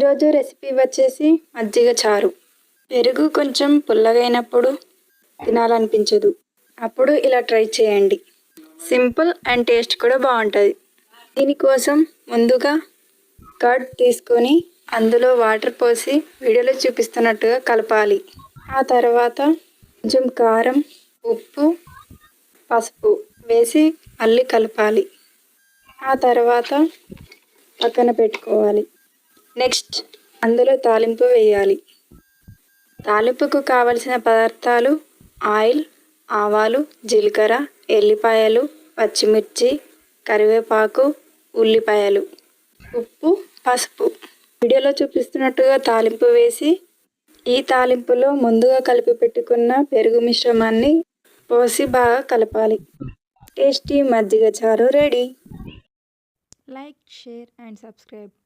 ఈరోజు రెసిపీ వచ్చేసి మజ్జిగ చారు. పెరుగు కొంచెం పుల్లగైనప్పుడు తినాలనిపించదు. అప్పుడు ఇలా ట్రై చేయండి. సింపుల్ అండ్ టేస్ట్ కూడా బాగుంటుంది. దీనికోసం ముందుగా కర్డ్ తీసుకొని అందులో వాటర్ పోసి వీడియోలో చూపిస్తున్నట్టుగా కలపాలి. ఆ తర్వాత కొంచెం కారం ఉప్పు పసుపు వేసి మళ్ళీ కలపాలి. ఆ తర్వాత పక్కన పెట్టుకోవాలి. నెక్స్ట్. అందులో తాలింపు వేయాలి. తాలింపుకు కావలసిన పదార్థాలు ఆయిల్ ఆవాలు జీలకర్ర ఎల్లిపాయలు పచ్చిమిర్చి కరివేపాకు ఉల్లిపాయలు ఉప్పు పసుపు. వీడియోలో చూపిస్తున్నట్టుగా తాలింపు వేసి ఈ తాలింపులో ముందుగా కలిపి పెట్టుకున్న పెరుగు మిశ్రమాన్ని పోసి బాగా కలపాలి. టేస్టీ మజ్జిగ చారు ready. Like share and subscribe.